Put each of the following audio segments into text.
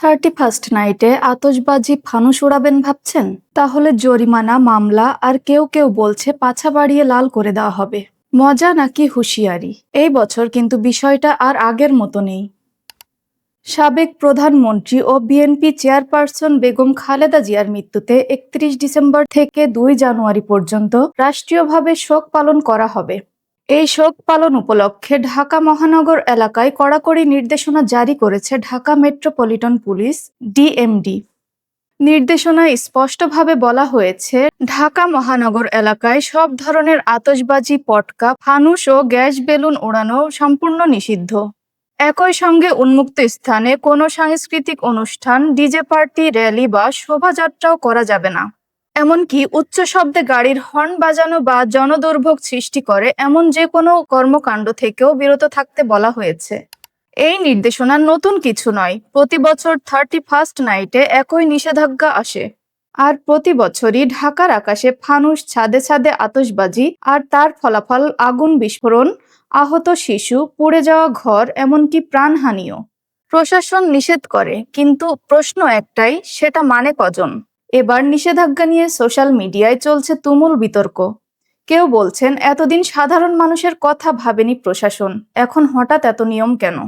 Thirty first নাইটে আতশবাজি ফানুস উড়াবেন ভাবছেন? তাহলে জরিমানা, মামলা আর কেউ কেউ বলছে পাছা বাড়িয়ে লাল করে দেওয়া হবে। মজা নাকি হুঁশিয়ারি? এই বছর কিন্তু বিষয়টা আর আগের মতো নেই। সাবেক প্রধানমন্ত্রী ও বিএনপি চেয়ারপারসন বেগম খালেদা জিয়ার মৃত্যুতে একত্রিশ ডিসেম্বর থেকে দুই জানুয়ারি পর্যন্ত রাষ্ট্রীয়ভাবে শোক পালন করা হবে। এই শোক পালন উপলক্ষে ঢাকা মহানগর এলাকায় কড়াকড়ি নির্দেশনা জারি করেছে ঢাকা মেট্রোপলিটন পুলিশ, ডিএমডি। নির্দেশনায় স্পষ্টভাবে বলা হয়েছে, ঢাকা মহানগর এলাকায় সব ধরনের আতসবাজি পটকা, ফানুস ও গ্যাস বেলুন ওড়ানো সম্পূর্ণ নিষিদ্ধ। একই সঙ্গে উন্মুক্ত স্থানে কোনো সাংস্কৃতিক অনুষ্ঠান, ডিজে পার্টি, র্যালি বা শোভাযাত্রাও করা যাবে না। এমনকি উচ্চ শব্দে গাড়ির হর্ন বাজানো বা জনদুর্ভোগ সৃষ্টি করে এমন যে কোনো কর্মকাণ্ড থেকেও বিরত থাকতে বলা হয়েছে। এই নির্দেশনা নতুন কিছু নয়, প্রতি বছর থার্টি ফার্স্ট নাইটে একই নিষেধাজ্ঞা আসে। আর প্রতি বছরই ঢাকার আকাশে ফানুস, ছাদে ছাদে আতশবাজি আর তার ফলাফল আগুন বিস্ফোরণ, আহত শিশু, পুড়ে যাওয়া ঘর, এমনকি প্রাণহানিও। প্রশাসন নিষেধ করে, কিন্তু প্রশ্ন একটাই, সেটা মানে কজন? এবার নিষেধাজ্ঞা নিয়ে সোশ্যাল মিডিয়ায় চলছে তুমুল বিতর্ক। কেউ বলছেন, এতদিন সাধারণ মানুষের কথা ভাবেনি প্রশাসন, এখন হঠাৎ এত নিয়ম কেন?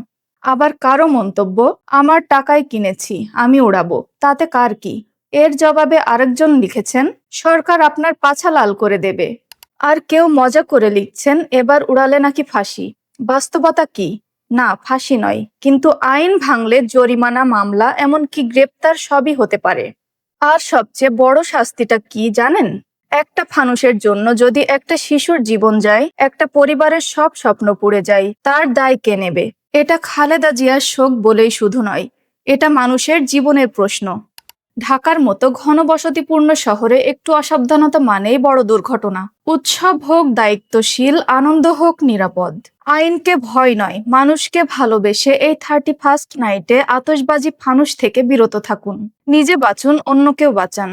আবার, কারও মন্তব্য, আমার টাকায় কিনেছি, আমি উড়াবো, তাতে কার কি এর জবাবে আরেকজন লিখেছেন, সরকার আপনার পাছা লাল করে দেবে। আর কেউ মজা করে লিখছেন, এবার উড়ালে নাকি ফাঁসি? বাস্তবতা কি? না, ফাঁসি নয়, কিন্তু আইন ভাঙলে জরিমানা, মামলা, এমনকি গ্রেপ্তার সবই হতে পারে। আর সবচেয়ে বড় শাস্তিটা কি জানেন? একটা ফানুষের জন্য যদি একটা শিশুর জীবন যায়, একটা পরিবারের সব স্বপ্ন পুড়ে যায়, তার দায় কে নেবে? এটা খালেদা জিয়ার শোক বলেই শুধু নয়, এটা মানুষের জীবনের প্রশ্ন। ঢাকার মতো ঘনবসতিপূর্ণ শহরে একটু অসাবধানতা মানেই বড় দুর্ঘটনা। উৎসব হোক, দায়িত্বশীল, আনন্দ হোক, নিরাপদ। আইনকে ভয় নয়, মানুষকে ভালোবেসে এই থার্টি ফার্স্ট নাইটে আতসবাজি ফানুষ থেকে বিরত থাকুন। নিজে বাঁচুন, অন্যকেও বাঁচান।